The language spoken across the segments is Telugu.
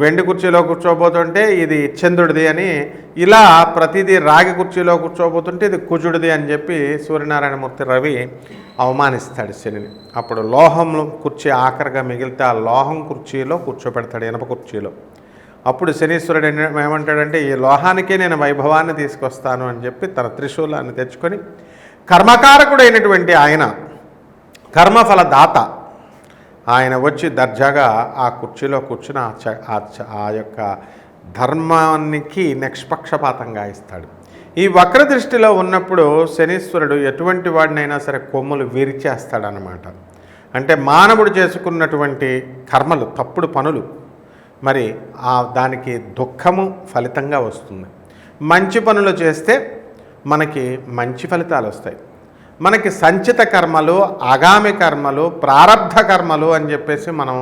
వెండి కుర్చీలో కూర్చోబోతుంటే ఇది చంద్రుడిది అని ఇలా ప్రతిదీ రాగి కుర్చీలో కూర్చోబోతుంటే ఇది కుజుడిది అని చెప్పి సూర్యనారాయణమూర్తి రవి అవమానిస్తాడు శనిని. అప్పుడు లోహం కుర్చీ ఆఖరిగా మిగిలితే ఆ లోహం కుర్చీలో కూర్చోబెడతాడు ఇనప కుర్చీలో. అప్పుడు శనీశ్వరుడు ఏమంటాడంటే ఈ లోహానికే నేను వైభవాన్ని తీసుకొస్తాను అని చెప్పి తన త్రిశూలాన్ని తెచ్చుకొని కర్మకారకుడైనటువంటి ఆయన కర్మఫల దాత ఆయన వచ్చి దర్జాగా ఆ కుర్చీలో కూర్చుని ఆ చ- ఆ యొక్క ధర్మానికి నిష్పక్షపాతంగా ఇస్తాడు. ఈ వక్ర దృష్టిలో ఉన్నప్పుడు శనీశ్వరుడు ఎటువంటి వాడినైనా సరే కొమ్ములు విరిచేస్తాడనమాట అంటే మానవుడు చేసుకున్నటువంటి కర్మలు తప్పుడు పనులు మరి ఆ దానికి దుఃఖము ఫలితంగా వస్తుంది. మంచి పనులు చేస్తే మనకి మంచి ఫలితాలు వస్తాయి. మనకి సంచిత కర్మలు ఆగామి కర్మలు ప్రారబ్ధ కర్మలు అని చెప్పేసి మనం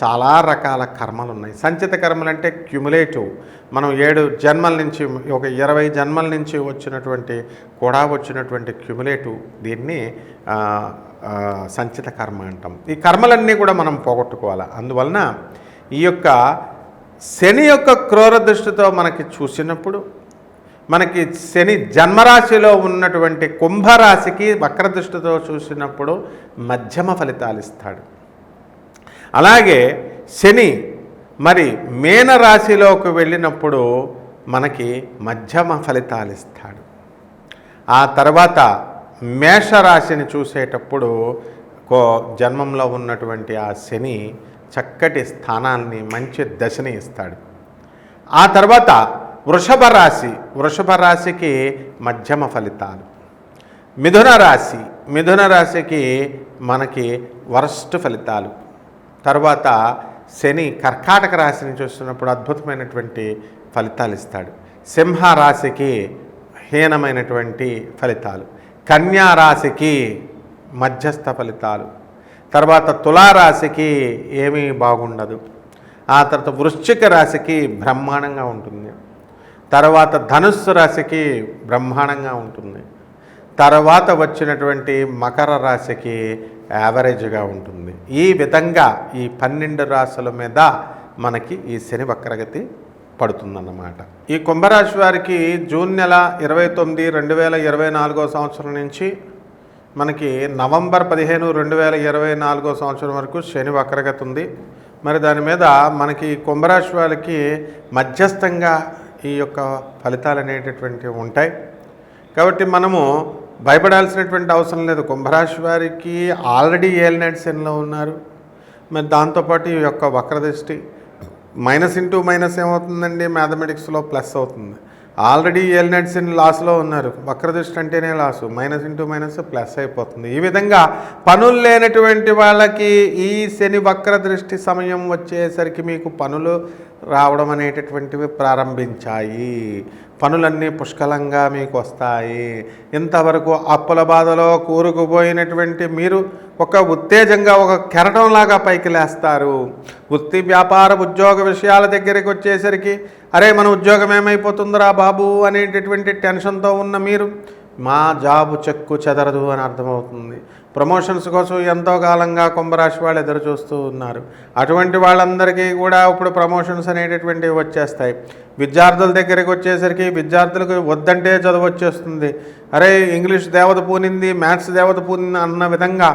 చాలా రకాల కర్మలు ఉన్నాయి. సంచిత కర్మలు అంటే క్యుములేటివ్ మనం ఏడు జన్మల నుంచి ఒక ఇరవై జన్మల నుంచి వచ్చినటువంటి కూడా వచ్చినటువంటి క్యుములేటివ్ దీన్ని సంచిత కర్మ అంటాం. ఈ కర్మలన్నీ కూడా మనం పోగొట్టుకోవాలి? అందువలన ఈ యొక్క శని యొక్క క్రూర దృష్టితో మనకి చూసినప్పుడు మనకి శని జన్మరాశిలో ఉన్నటువంటి కుంభరాశికి వక్రదృష్టితో చూసినప్పుడు మధ్యమ ఫలితాలు ఇస్తాడు. అలాగే శని మరి మేనరాశిలోకి వెళ్ళినప్పుడు మనకి మధ్యమ ఫలితాలు ఇస్తాడు. ఆ తర్వాత మేషరాశిని చూసేటప్పుడు కో జన్మంలో ఉన్నటువంటి ఆ శని చక్కటి స్థానాన్ని మంచి దశని ఇస్తాడు. ఆ తర్వాత వృషభ రాశి వృషభ రాశికి మధ్యమ ఫలితాలు. మిథున రాశి మిథున రాశికి మనకి వరస్ట్ ఫలితాలు. తర్వాత శని కర్కాటక రాశిని చూస్తున్నప్పుడు అద్భుతమైనటువంటి ఫలితాలు ఇస్తాడు. సింహ రాశికి హీనమైనటువంటి ఫలితాలు. కన్యా రాశికి మధ్యస్థ ఫలితాలు. తర్వాత తులారాశికి ఏమీ బాగుండదు. ఆ తర్వాత వృశ్చిక రాశికి బ్రహ్మాండంగా ఉంటుంది. తర్వాత ధనుస్సు రాశికి బ్రహ్మాండంగా ఉంటుంది. తర్వాత వచ్చినటువంటి మకర రాశికి యావరేజ్గా ఉంటుంది. ఈ విధంగా ఈ పన్నెండు రాశుల మీద మనకి ఈ శని వక్రగతి పడుతుందన్నమాట. ఈ కుంభరాశి వారికి జూన్ నెల ఇరవై తొమ్మిది రెండు వేల ఇరవై నాలుగో సంవత్సరం నుంచి మనకి నవంబర్ పదిహేను రెండు వేల ఇరవై నాలుగో సంవత్సరం వరకు శని వక్రగతి ఉంది. మరి దాని మీద మనకి కుంభరాశి వాళ్ళకి మధ్యస్థంగా ఈ యొక్క ఫలితాలు అనేటటువంటివి ఉంటాయి. కాబట్టి మనము భయపడాల్సినటువంటి అవసరం లేదు. కుంభరాశి వారికి ఆల్రెడీ ఏలినట్ సెన్లో ఉన్నారు. మరి దాంతోపాటు ఈ యొక్క వక్రదృష్టి మైనస్ ఇంటూ మైనస్ ఏమవుతుందండి? మ్యాథమెటిక్స్లో ప్లస్ అవుతుంది. ఆల్రెడీ ఏలినట్ శని లాస్లో ఉన్నారు. వక్రదృష్టి అంటేనే loss. Minus into minus plus అయిపోతుంది. ఈ విధంగా పనులు లేనటువంటి వాళ్ళకి ఈ శని వక్రదృష్టి సమయం వచ్చేసరికి మీకు పనులు రావడం అనేటటువంటివి ప్రారంభించాయి. పనులన్నీ పుష్కలంగా మీకు వస్తాయి. ఇంతవరకు అప్పుల బాధలో కూరుకుపోయినటువంటి మీరు ఒక ఉత్తేజంగా ఒక కెరటంలాగా పైకి లేస్తారు. వృత్తి వ్యాపార ఉద్యోగ విషయాల దగ్గరికి వచ్చేసరికి అరే మన ఉద్యోగం ఏమైపోతుందిరా బాబు అనేటటువంటి టెన్షన్తో ఉన్న మీరు మా జాబు చెక్కు చెదరదు అని అర్థమవుతుంది. ప్రమోషన్స్ కోసం ఎంతో కాలంగా కుంభరాశి వాళ్ళు ఎదురు చూస్తూ ఉన్నారు. అటువంటి వాళ్ళందరికీ కూడా ఇప్పుడు ప్రమోషన్స్ అనేటటువంటివి వచ్చేస్తాయి. విద్యార్థుల దగ్గరికి వచ్చేసరికి విద్యార్థులకు వద్దంటే చదువు వచ్చేస్తుంది. అరే ఇంగ్లీష్ దేవత పూనింది మ్యాథ్స్ దేవత పూనింది అన్న విధంగా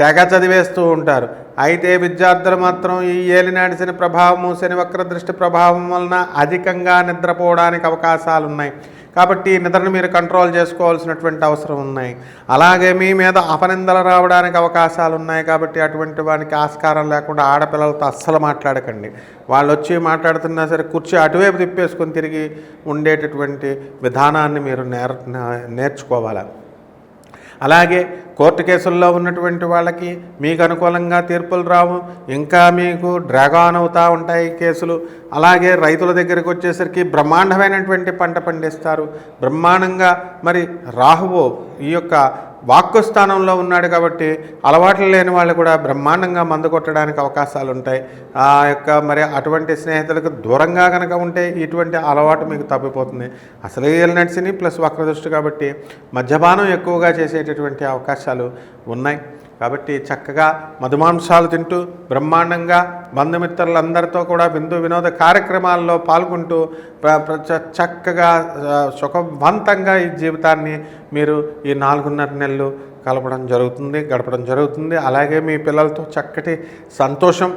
తెగ చదివేస్తూ ఉంటారు. అయితే విద్యార్థులు మాత్రం ఈ ఏలినాటి శని ప్రభావము శని వక్రదృష్టి ప్రభావం వలన అధికంగా నిద్రపోవడానికి అవకాశాలు ఉన్నాయి కాబట్టి నిద్రను మీరు కంట్రోల్ చేసుకోవాల్సినటువంటి అవసరం ఉన్నాయి. అలాగే మీ మీద అపనిందలు రావడానికి అవకాశాలు ఉన్నాయి కాబట్టి అటువంటి వానికి ఆస్కారం లేకుండా ఆడపిల్లలతో అస్సలు మాట్లాడకండి. వాళ్ళు వచ్చి మాట్లాడుతున్నా సరే కూర్చో అటువైపు తిప్పేసుకొని తిరిగి ఉండేటటువంటి విధానాన్ని మీరు నేర్ నేర్చుకోవాలి? అలాగే కోర్టు కేసుల్లో ఉన్నటువంటి వాళ్ళకి మీకు అనుకూలంగా తీర్పులు రావు ఇంకా మీకు డ్రాగాన్ అవుతూ ఉంటాయి కేసులు. అలాగే రైతుల దగ్గరికి వచ్చేసరికి బ్రహ్మాండమైనటువంటి పంట పండిస్తారు. బ్రహ్మాండంగా మరి రాహువు ఈ యొక్క వాక్కు స్థానంలో ఉన్నాడు కాబట్టి అలవాట్లు లేని వాళ్ళు కూడా బ్రహ్మాండంగా మందు కొట్టడానికి అవకాశాలు ఉంటాయి ఆ యొక్క మరి అటువంటి స్నేహితులకు దూరంగా కనుక ఉంటే ఇటువంటి అలవాటు మీకు తప్పిపోతుంది. అసలు నడిచిని ప్లస్ వక్రదృష్టి కాబట్టి మద్యపానం ఎక్కువగా చేసేటటువంటి అవకాశాలు ఉన్నాయి. కాబట్టి చక్కగా మధుమాంసాలు తింటూ బ్రహ్మాండంగా బంధుమిత్రులందరితో కూడా బిందు వినోద కార్యక్రమాల్లో పాల్గొంటూ చక్కగా సుఖవంతంగా ఈ జీవితాన్ని మీరు ఈ నాలుగున్నర నెలలు కలపడం జరుగుతుంది గడపడం జరుగుతుంది. అలాగే మీ పిల్లలతో చక్కటి సంతోషం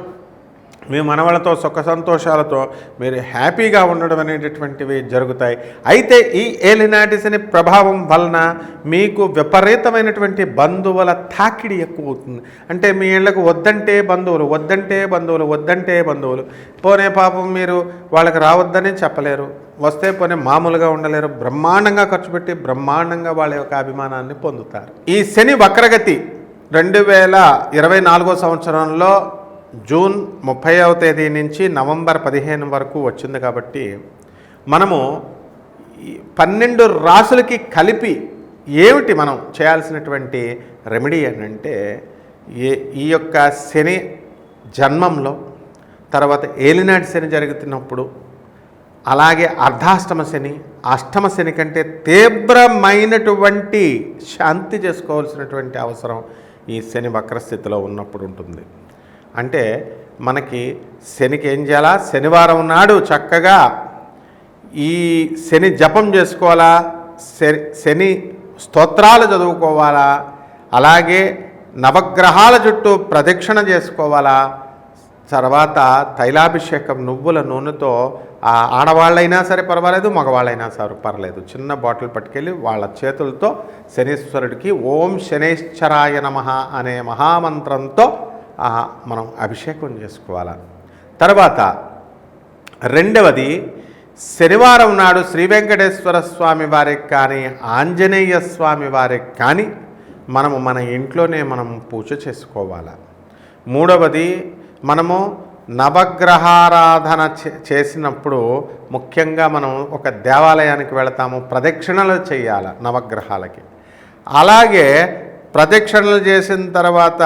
మీ మనవలతో సుఖ సంతోషాలతో మీరు హ్యాపీగా ఉండడం అనేటటువంటివి జరుగుతాయి. అయితే ఈ ఏలినాటిసిని ప్రభావం వలన మీకు విపరీతమైనటువంటి బంధువుల తాకిడి ఎక్కువ అవుతుంది అంటే మీ ఇళ్ళకు వద్దంటే బంధువులు వద్దంటే బంధువులు వద్దంటే బంధువులు. పోనే పాపం మీరు వాళ్ళకి రావద్దని చెప్పలేరు. వస్తే పోనీ మామూలుగా ఉండలేరు. బ్రహ్మాండంగా ఖర్చు పెట్టి బ్రహ్మాండంగా వాళ్ళ యొక్క అభిమానాన్ని పొందుతారు. ఈ శని వక్రగతి రెండు వేల ఇరవై నాలుగో సంవత్సరంలో జూన్ ముప్పైవ తేదీ నుంచి నవంబర్ పదిహేను వరకు వచ్చింది కాబట్టి మనము పన్నెండు రాసులకి కలిపి ఏమిటి మనం చేయాల్సినటువంటి రెమెడీ అని అంటే ఏ ఈ యొక్క శని జన్మంలో తర్వాత ఏలినాటి శని జరుగుతున్నప్పుడు అలాగే అర్ధాష్టమ శని అష్టమ శని కంటే తీవ్రమైనటువంటి శాంతి చేసుకోవాల్సినటువంటి అవసరం ఈ శని వక్రస్థితిలో ఉన్నప్పుడు ఉంటుంది. అంటే మనకి శనికి ఏం చేయాలా? శనివారం నాడు చక్కగా ఈ శని జపం చేసుకోవాలా? శని స్తోత్రాలు చదువుకోవాలా? అలాగే నవగ్రహాల చుట్టూ ప్రదక్షిణ చేసుకోవాలా? తర్వాత తైలాభిషేకం నువ్వుల నూనెతో ఆ ఆడవాళ్ళైనా సరే పర్వాలేదు మగవాళ్ళైనా సరే పర్లేదు. చిన్న బాటిల్ పట్టుకెళ్ళి వాళ్ళ చేతులతో శనీశ్వరుడికి ఓం శనేశ్వరాయ నమ అనే మహామంత్రంతో మనం అభిషేకం చేసుకోవాలి. తర్వాత రెండవది శనివారం నాడు శ్రీ వెంకటేశ్వర స్వామి వారికి కానీ ఆంజనేయ స్వామి వారికి కానీ మనము మన ఇంట్లోనే మనం పూజ చేసుకోవాలి. మూడవది మనము నవగ్రహారాధన చే- చేసినప్పుడు ముఖ్యంగా మనం ఒక దేవాలయానికి వెళతాము ప్రదక్షిణలు చేయాలి నవగ్రహాలకి. అలాగే ప్రదక్షిణలు చేసిన తర్వాత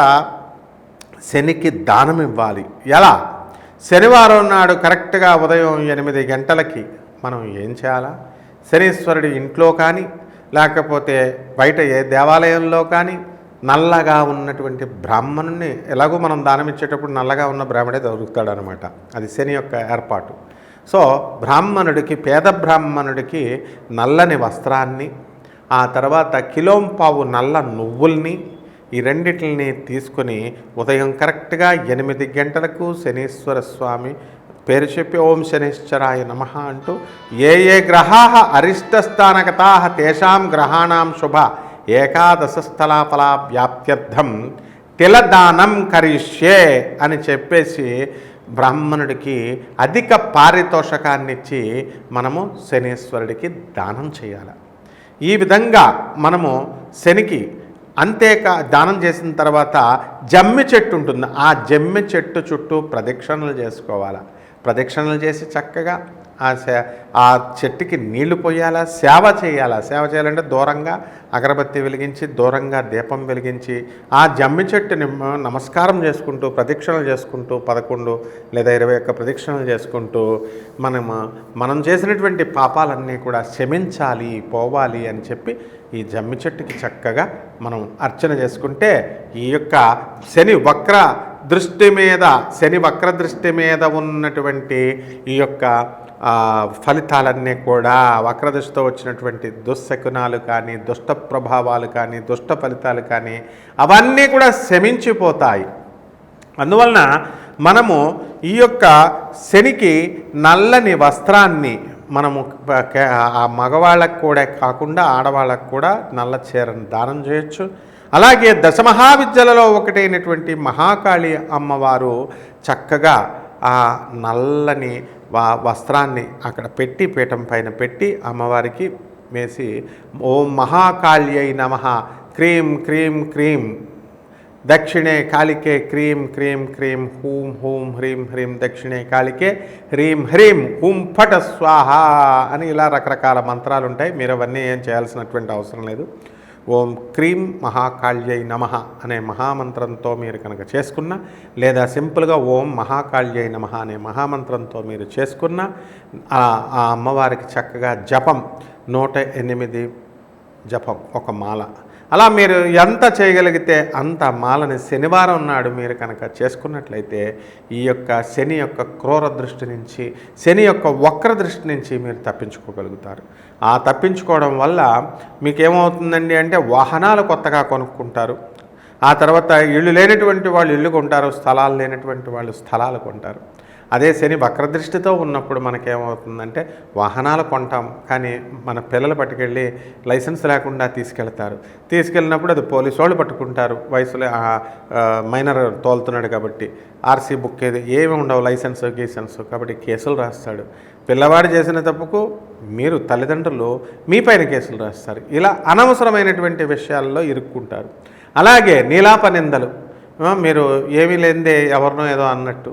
శనికి దానం ఇవ్వాలి ఎలా? శనివారం నాడు కరెక్ట్గా ఉదయం ఎనిమిది గంటలకి మనం ఏం చేయాలా? శనీశ్వరుడి ఇంట్లో కానీ లేకపోతే బయట ఏ దేవాలయంలో కానీ నల్లగా ఉన్నటువంటి బ్రాహ్మణుని ఎలాగో మనం దానం ఇచ్చేటప్పుడు నల్లగా ఉన్న బ్రాహ్మణే దొరుకుతాడనమాట. అది శని యొక్క ఏర్పాటు. సో బ్రాహ్మణుడికి పేద బ్రాహ్మణుడికి నల్లని వస్త్రాన్ని ఆ తర్వాత కిలోంపావు నల్ల నువ్వుల్ని ఈ రెండిటిని తీసుకొని ఉదయం కరెక్ట్గా ఎనిమిది గంటలకు శనీశ్వర స్వామి పేరు చెప్పి ఓం శనీశ్వరాయ నమ అంటూ ఏ ఏ గ్రహా అరిష్టస్థానగతా తేషాం గ్రహాణం శుభ ఏకాదశ స్థలాఫల వ్యాప్త్యర్థం తిలదానం కరిష్యే అని చెప్పేసి బ్రాహ్మణుడికి అధిక పారితోషకాన్ని ఇచ్చి మనము శనీశ్వరుడికి దానం చేయాలి. ఈ విధంగా మనము శనికి అంతేకా దానం చేసిన తర్వాత జమ్మి చెట్టు ఉంటుంది. ఆ జమ్మి చెట్టు చుట్టూ ప్రదక్షిణలు చేసుకోవాలి? ప్రదక్షిణలు చేసి చక్కగా ఆ సే ఆ చెట్టుకి నీళ్ళు పోయాలా సేవ చేయాలా? సేవ చేయాలంటే దూరంగా అగరబత్తి వెలిగించి దూరంగా దీపం వెలిగించి ఆ జమ్మి చెట్టుని నమస్కారం చేసుకుంటూ ప్రదక్షిణలు చేసుకుంటూ పదకొండు లేదా ఇరవై ఒక్క ప్రదక్షిణలు చేసుకుంటూ మనం మనం చేసినటువంటి పాపాలన్నీ కూడా క్షమించాలి పోవాలి అని చెప్పి ఈ జమ్మి చెట్టుకి చక్కగా మనం అర్చన చేసుకుంటే ఈ యొక్క శని వక్ర దృష్టి మీద శని వక్ర దృష్టి మీద ఉన్నటువంటి ఈ యొక్క ఫలితాలన్నీ కూడా వక్రదృష్టితో వచ్చినటువంటి దుశ్శకునాలు కానీ దుష్ట ప్రభావాలు కానీ దుష్ట ఫలితాలు కానీ అవన్నీ కూడా శమించిపోతాయి. అందువలన మనము ఈ యొక్క శనికి నల్లని వస్త్రాన్ని మనము ఆ మగవాళ్ళకు కూడా కాకుండా ఆడవాళ్ళకు కూడా నల్ల చీరను దానం చేయొచ్చు. అలాగే దశమహావిద్యలలో ఒకటైనటువంటి మహాకాళి అమ్మవారు చక్కగా ఆ నల్లని వా- వస్త్రాన్ని అక్కడ పెట్టి పీఠం పైన పెట్టి అమ్మవారికి వేసి ఓం మహాకాళ్యై నమ క్రీం క్రీం క్రీం దక్షిణే కాళికే క్రీం క్రీం క్రీం హూం హూం హ్రీం హ్రీం దక్షిణే కాళికే హ్రీం హ్రీం హూం ఫట స్వాహ అని ఇలా రకరకాల మంత్రాలు ఉంటాయి మీరు అవన్నీ ఏం చేయాల్సినటువంటి అవసరం లేదు. ఓం క్రీం మహాకాళ్యై నమ అనే మహామంత్రంతో మీరు కనుక చేసుకున్న లేదా సింపుల్గా ఓం మహాకాళ్యై నమ అనే మహామంత్రంతో మీరు చేసుకున్న ఆ అమ్మవారికి చక్కగా జపం నూట ఎనిమిది జపం ఒక మాల. అలా మీరు ఎంత చేయగలిగితే అంత మాలని శనివారం నాడు మీరు కనుక చేసుకున్నట్లయితే ఈ యొక్క శని యొక్క క్రూర దృష్టి నుంచి శని యొక్క వక్ర దృష్టి నుంచి మీరు తప్పించుకోగలుగుతారు. ఆ తప్పించుకోవడం వల్ల మీకు ఏమవుతుందండి అంటే వాహనాలు కొత్తగా కొనుక్కుంటారు. ఆ తర్వాత ఇల్లు లేనటువంటి వాళ్ళు ఇల్లు కొంటారు స్థలాలు లేనటువంటి వాళ్ళు స్థలాలు కొంటారు. అదే శని వక్రదృష్టితో ఉన్నప్పుడు మనకేమవుతుందంటే వాహనాలు కొంటాం కానీ మన పిల్లలు పట్టుకెళ్ళి లైసెన్స్ లేకుండా తీసుకెళ్తారు. తీసుకెళ్ళినప్పుడు అది పోలీసు వాళ్ళు పట్టుకుంటారు. వయసులో మైనర్ తోలుతున్నాడు కాబట్టి ఆర్సీ బుక్ ఏది ఏమి ఉండవు లైసెన్స్ గీసెన్స్ కాబట్టి కేసులు రాస్తాడు. పిల్లవాడు చేసిన తప్పుకు మీరు తల్లిదండ్రులు మీ పైన కేసులు రాస్తారు. ఇలా అనవసరమైనటువంటి విషయాల్లో ఇరుక్కుంటారు. అలాగే నీలాప నిందలు. మీరు ఏమీ లేనిదే ఎవరినో ఏదో అన్నట్టు.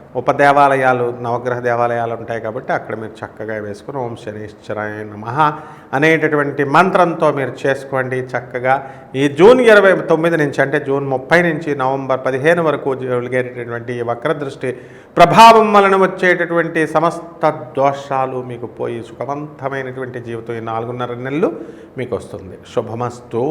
ఉపదేవాలయాలు నవగ్రహ దేవాలయాలు ఉంటాయి కాబట్టి అక్కడ మీరు చక్కగా వేసుకుని ఓం శనీశ్వరాయ నమ అనేటటువంటి మంత్రంతో మీరు చేసుకోండి చక్కగా. ఈ జూన్ ఇరవై తొమ్మిది నుంచి అంటే జూన్ ముప్పై నుంచి నవంబర్ పదిహేను వరకు జరిగేటటువంటి ఈ వక్రదృష్టి ప్రభావం వలన వచ్చేటటువంటి సమస్త దోషాలు మీకు పోయి సుఖవంతమైనటువంటి జీవితం ఈ నాలుగున్నర నెలలు మీకు వస్తుంది. శుభమస్తు.